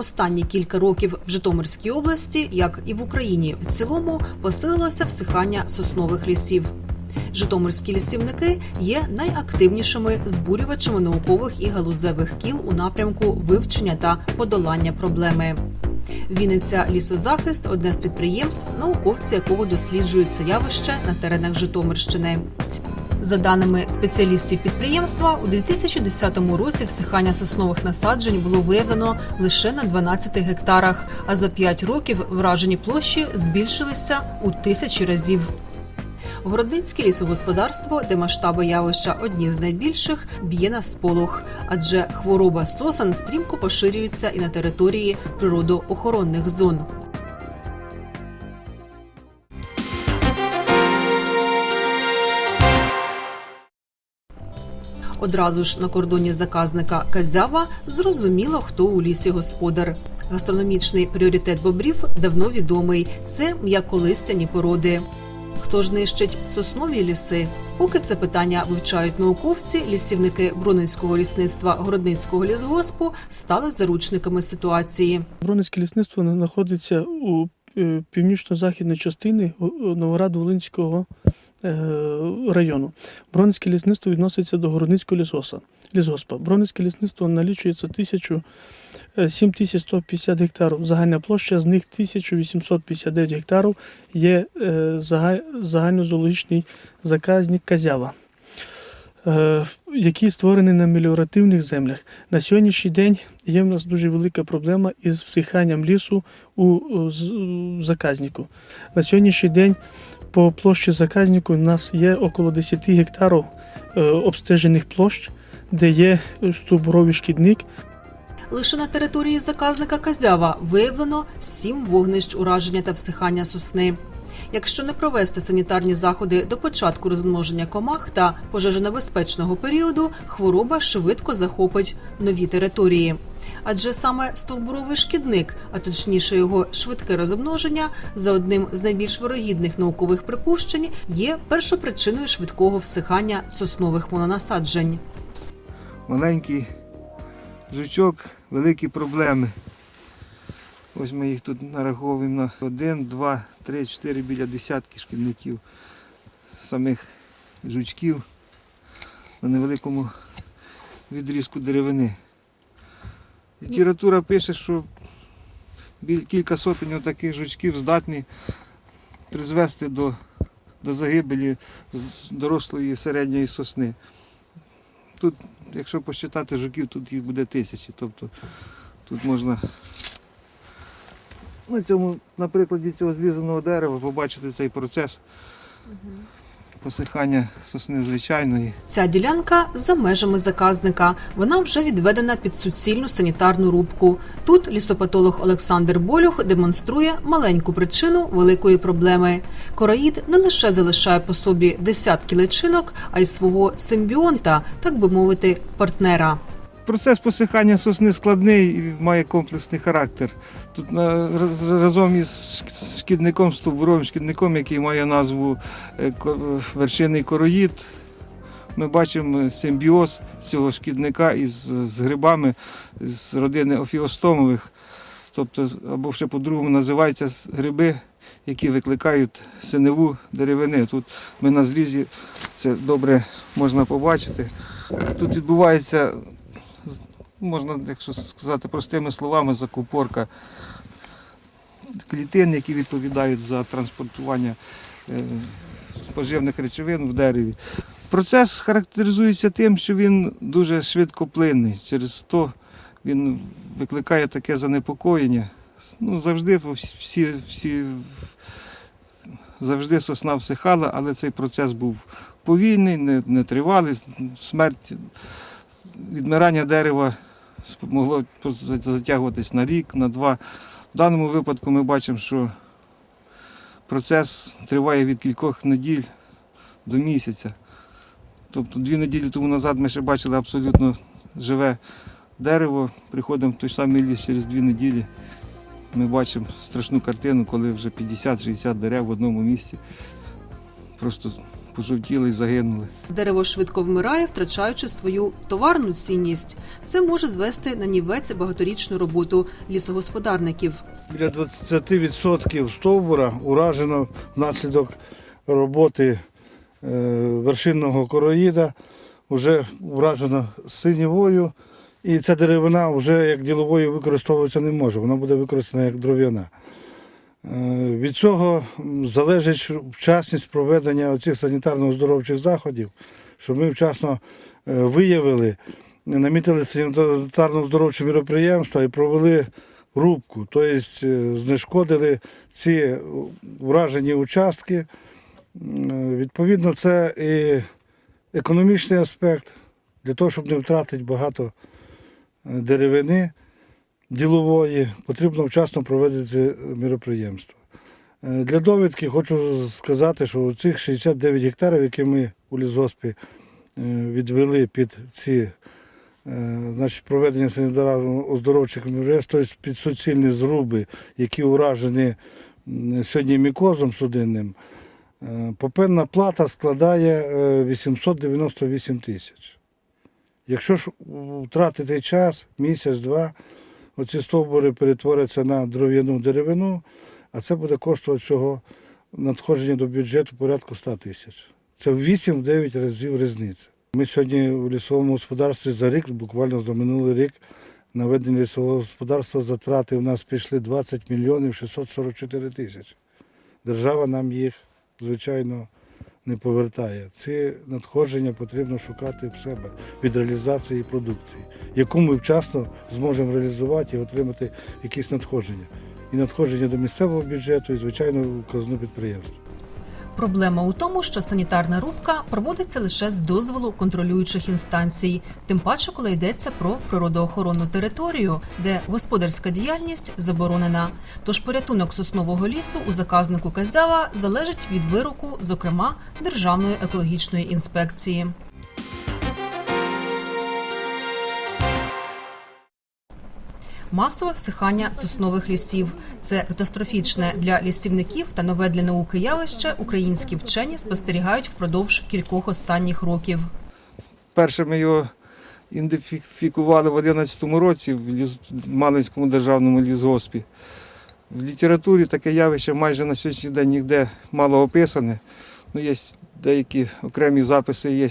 Останні кілька років в Житомирській області, як і в Україні в цілому, посилилося всихання соснових лісів. Житомирські лісівники є найактивнішими збурювачами наукових і галузевих кіл у напрямку вивчення та подолання проблеми. Вінниця лісозахист одне з підприємств, науковці якого досліджують це явище на теренах Житомирщини. За даними спеціалістів підприємства, у 2010 році всихання соснових насаджень було виявлено лише на 12 гектарах, а за 5 років вражені площі збільшилися у тисячі разів. Городницьке лісогосподарство, де масштаби явища одні з найбільших, б'є на сполох, адже хвороба сосен стрімко поширюється і на території природоохоронних зон. Одразу ж на кордоні заказника Казява зрозуміло, хто у лісі господар. Гастрономічний пріоритет бобрів давно відомий це м'яколистяні породи. Хто ж нищить соснові ліси? Поки це питання вивчають науковці, лісівники Бронинського лісництва Городницького лісгоспу стали заручниками ситуації. Бронницьке лісництво знаходиться у е, північно-західній частині Новоград-Волинського району. Бронницьке лісництво відноситься до Городницького лісоса, лісгоспа. Бронницьке лісництво налічується 1000, е, 7150 гектарів. Загальна площа, з них 1859 гектарів є е, зага- загальнозоологічний заказник Казява. Е, Який створений на меліоративних землях. На сьогоднішній день є в нас дуже велика проблема із всиханням лісу у заказнику. На сьогоднішній день по площі заказнику у нас є около 10 гектарів е, обстежених площ, де є стовбуровий шкідник. Лише на території заказника Казява виявлено сім вогнищ ураження та всихання сосни. Якщо не провести санітарні заходи до початку розмноження комах та пожежонебезпечного періоду, хвороба швидко захопить нові території. Адже саме стовбуровий шкідник, а точніше його швидке розмноження, за одним з найбільш вирогідних наукових припущень, є першопричиною швидкого всихання соснових мононасаджень. маленький жучок, великі проблеми. Ось ми їх тут нараховуємо на один, два, три, чотири біля десятки шкільників, самих жучків на невеликому відрізку деревини. Література пише, що кілька сотень таких жучків здатні призвести до, до загибелі дорослої середньої сосни. Тут, якщо посчитати жуків, тут їх буде тисячі. Тобто тут можна на цьому, на прикладі цього злізаного дерева побачити цей процес посихання сосни звичайної. Ця ділянка за межами заказника. Вона вже відведена під суцільну санітарну рубку. Тут лісопатолог Олександр Болюх демонструє маленьку причину великої проблеми. Короїд не лише залишає по собі десятки личинок, а й свого симбіонта, так би мовити, партнера. Процес посихання сосни складний і має комплексний характер. Тут разом із шкідником, стовбуровим шкідником, який має назву е, вершинний короїд, ми бачимо симбіоз цього шкідника із з грибами з родини офіостомових, тобто, або ще по-другому називаються гриби, які викликають синеву деревини. Тут ми на зрізі це добре можна побачити. Тут відбувається можна, якщо сказати простими словами, закупорка клітин, які відповідають за транспортування е, поживних речовин в дереві. Процес характеризується тим, що він дуже швидкоплинний. Через то він викликає таке занепокоєння. Ну, завжди всі, всі, завжди сосна всихала, але цей процес був повільний, не, не тривалий. Смерть відмирання дерева могло затягуватись на рік, на два. В даному випадку ми бачимо, що процес триває від кількох неділь до місяця. Тобто дві неділі тому назад ми ще бачили абсолютно живе дерево. Приходимо в той самий ліс через дві неділі. Ми бачимо страшну картину, коли вже 50-60 дерев в одному місці просто пожовтіли і загинули. Дерево швидко вмирає, втрачаючи свою товарну цінність. Це може звести на нівець багаторічну роботу лісогосподарників. Біля 20% стовбура уражено внаслідок роботи е, вершинного короїда, вже уражено синівою, і ця деревина вже як діловою використовуватися не може, вона буде використана як дров'яна. Е, Від цього залежить вчасність проведення оцих санітарно-оздоровчих заходів, щоб ми вчасно е, виявили, намітили санітарно-оздоровчі міроприємства і провели рубку, тобто е, знешкодили ці вражені участки. Відповідно, це і економічний аспект для того, щоб не втратити багато деревини ділової, потрібно вчасно проводити міроприємство. Е, Для довідки хочу сказати, що цих 69 гектарів, які ми у лісгоспі е, відвели під ці е, значить, проведення санітарно-оздоровчих мережеств, тобто під суцільні зруби, які уражені сьогодні мікозом судинним, попенна плата складає е, 898 тисяч. Якщо ж втратити час, місяць-два, оці стовбури перетворяться на дров'яну деревину, а це буде коштувати всього надходження до бюджету порядку 100 тисяч. Це в 8-9 разів різниця. Ми сьогодні у лісовому господарстві за рік, буквально за минулий рік, на ведення лісового господарства затрати у нас пішли 20 мільйонів 644 тисячі. Держава нам їх, звичайно, не повертає. Це надходження потрібно шукати в себе від реалізації продукції, яку ми вчасно зможемо реалізувати і отримати якісь надходження. І надходження до місцевого бюджету, і, звичайно, казну підприємства. Проблема у тому, що санітарна рубка проводиться лише з дозволу контролюючих інстанцій, тим паче, коли йдеться про природоохоронну територію, де господарська діяльність заборонена. Тож порятунок соснового лісу у заказнику Казява залежить від вироку, зокрема Державної екологічної інспекції. Масове всихання соснових лісів це катастрофічне для лісівників та нове для науки явище. Українські вчені спостерігають впродовж кількох останніх років. Перше ми його ідентифікували в 2011 році в Малинському державному лісгоспі. В літературі таке явище майже на сьогоднішній день ніде мало описане. Ну, є деякі окремі записи є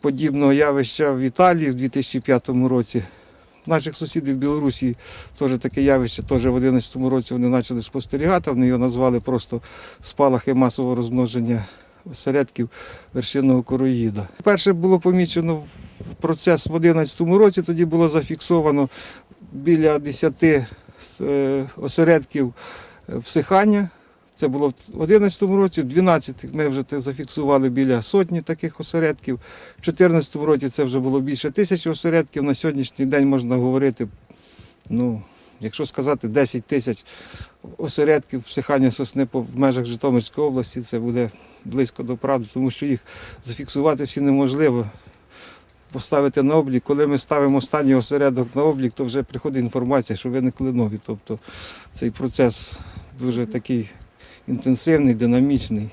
подібного явища в Італії в 2005 році. Наших сусідів в Білорусі теж таке явище, теж в 2011 році вони почали спостерігати, вони його назвали просто спалахи масового розмноження осередків вершинного короїда. Перше було помічено в процес в 2011 році, тоді було зафіксовано біля 10 е, осередків всихання. Це було в 2011 році, в 2012 ми вже зафіксували біля сотні таких осередків. В 2014 році це вже було більше тисячі осередків. На сьогоднішній день можна говорити, ну, якщо сказати 10 тисяч осередків всихання сосни в межах Житомирської області, це буде близько до правди, тому що їх зафіксувати всі неможливо. Поставити на облік. Коли ми ставимо останній осередок на облік, то вже приходить інформація, що виникли нові. Тобто цей процес дуже такий інтенсивний, динамічний.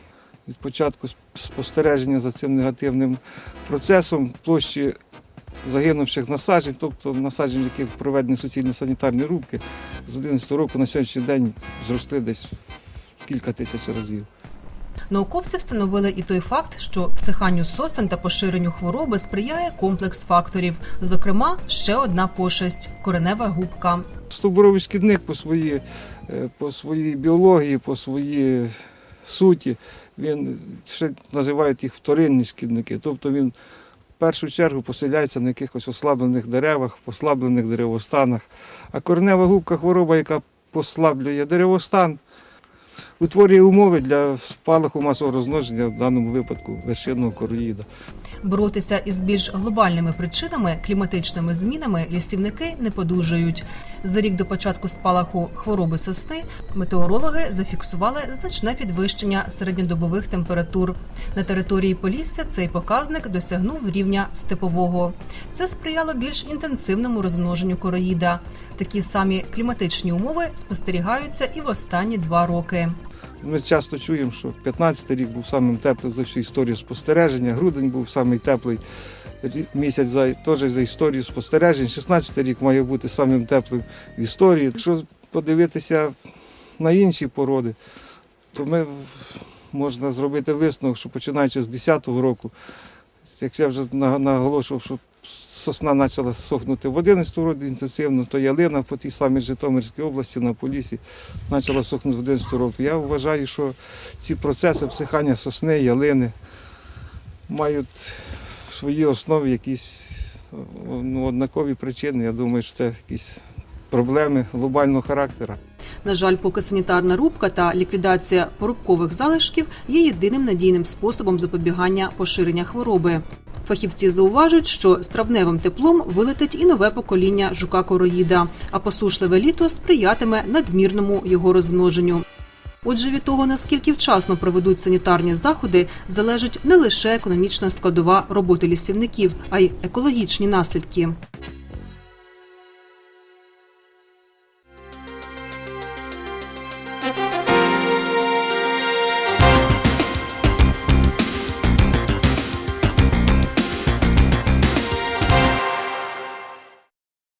Від початку спостереження за цим негативним процесом площі загинувших насаджень, тобто насаджень, яких проведені суцільні санітарні рубки, з 2011 року на сьогоднішній день зросли десь кілька тисяч разів. Науковці встановили і той факт, що всиханню сосен та поширенню хвороби сприяє комплекс факторів, зокрема, ще одна пошесть коренева губка. Стовбуровий шкідник по своїй, е, по своїй біології, по своїй суті, він ще називають їх вторинні шкідники. Тобто він в першу чергу поселяється на якихось ослаблених деревах, послаблених деревостанах. А коренева губка хвороба, яка послаблює деревостан, утворює умови для спалаху масового розмноження, в даному випадку вершинного короїда. Боротися із більш глобальними причинами кліматичними змінами лісівники не подужують. За рік до початку спалаху хвороби сосни метеорологи зафіксували значне підвищення середньодобових температур. На території Полісся цей показник досягнув рівня степового. Це сприяло більш інтенсивному розмноженню короїда. Такі самі кліматичні умови спостерігаються і в останні два роки. Ми часто чуємо, що 15-й рік був самим теплим за всю історію спостереження, грудень був самий теплий місяць за, теж за історію спостережень. 16-й рік має бути самим теплим в історії. Якщо подивитися на інші породи, то ми можна зробити висновок, що починаючи з 10-го року, як я вже наголошував, що сосна почала сохнути в 11 році інтенсивно, то ялина по тій самій Житомирській області на Полісі почала сохнути в 11 року. Я вважаю, що ці процеси всихання сосни, ялини мають в своїй основі якісь ну, однакові причини. Я думаю, що це якісь проблеми глобального характеру. На жаль, поки санітарна рубка та ліквідація порубкових залишків є єдиним надійним способом запобігання поширення хвороби. Фахівці зауважують, що з травневим теплом вилетить і нове покоління жука короїда, а посушливе літо сприятиме надмірному його розмноженню. Отже, від того, наскільки вчасно проведуть санітарні заходи, залежить не лише економічна складова роботи лісівників, а й екологічні наслідки.